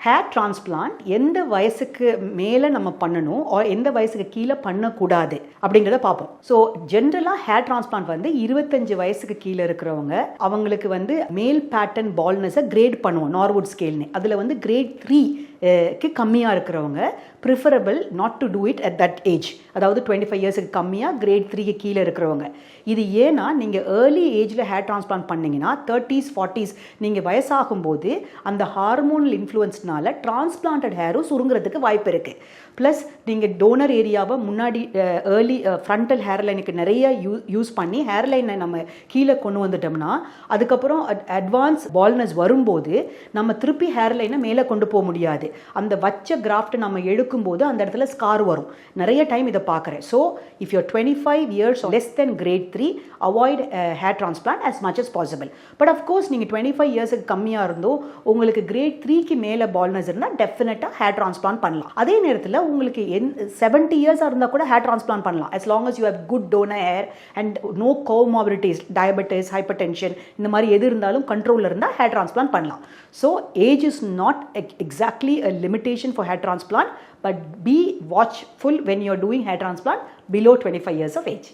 Hair transplant எந்த வயசுக்கு மேலே நம்ம பண்ணணும் எந்த வயசுக்கு கீழே பண்ணக்கூடாது அப்படிங்கிறத பார்ப்போம். ஸோ ஜென்ரலாக ஹேர் டிரான்ஸ்பிளான்ட் வந்து இருபத்தஞ்சு வயசுக்கு கீழே இருக்கிறவங்க அவங்களுக்கு வந்து மேல் பேட்டர்ன் பால்னஸை கிரேட் பண்ணுவோம் நார்வுட் ஸ்கேல்னு அதில் வந்து கிரேட் த்ரீ க்கு கம்மியாக இருக்கிறவங்க preferable not to do it at that age அதாவது டுவெண்ட்டி ஃபைவ் இயர்ஸுக்கு கம்மியாக கிரேட் த்ரீக்கு கீழே இருக்கிறவங்க. இது ஏன்னா நீங்கள் ஏர்லி ஏஜில் ஹேர் டிரான்ஸ்பிளான்ட் பண்ணீங்கன்னா தேர்ட்டிஸ் ஃபார்ட்டிஸ் நீங்கள் வயசாகும்போது அந்த ஹார்மோனல் இன்ஃப்ளூயன்ஸ்னால டிரான்ஸ்பிளான்ட் ஹேரும் சுருங்குறதுக்கு வாய்ப்பு இருக்குது ப்ளஸ் நீங்கள் டோனர் ஏரியாவை முன்னாடி ஏர்லி ஃப்ரண்டல் ஹேர் லைனுக்கு நிறைய யூ யூஸ் பண்ணி ஹேர் லைனை நம்ம கீழே கொண்டு வந்துட்டோம்னா அதுக்கப்புறம் அட்வான்ஸ் பால்னஸ் வரும்போது நம்ம திருப்பி ஹேர் லைனை மேலே கொண்டு போக முடியாது. அந்த வச்ச கிராஃப்ட் நம்ம எடுக்கும்போது அந்த இடத்துல ஸ்கார் வரும். நிறைய டைம் இதை பார்க்குறேன். So if you're twenty five years less then grade three avoid hair transplant as much as possible but of course நீங்கள் டுவெண்ட்டி ஃபைவ் இயர்ஸுக்கு கம்மியாக இருந்தோ உங்களுக்கு கிரேட் த்ரீக்கு மேலே பால்னஸ் இருந்தால் டெஃபினட்டாக ஹேர் டிரான்ஸ்பிளான்ட் பண்ணலாம். அதே நேரத்தில் உங்களுக்கு என் செவன்ட்டி இயர்ஸாக இருந்தால் கூட ஹேர் டிரான்ஸ்பிளான்ட் பண்ணலாம். As long as you have good good hair and no comorbidities diabetes hypertension இந்த மாதிரி எது இருந்தாலும் கண்ட்ரோலில் இருந்தால் ஹேர் டிரான்ஸ்பிளான்ட் பண்ணலாம். So age is not exactly a limitation for hair transplant but be watchful when you're doing hair transplant below 25 years of age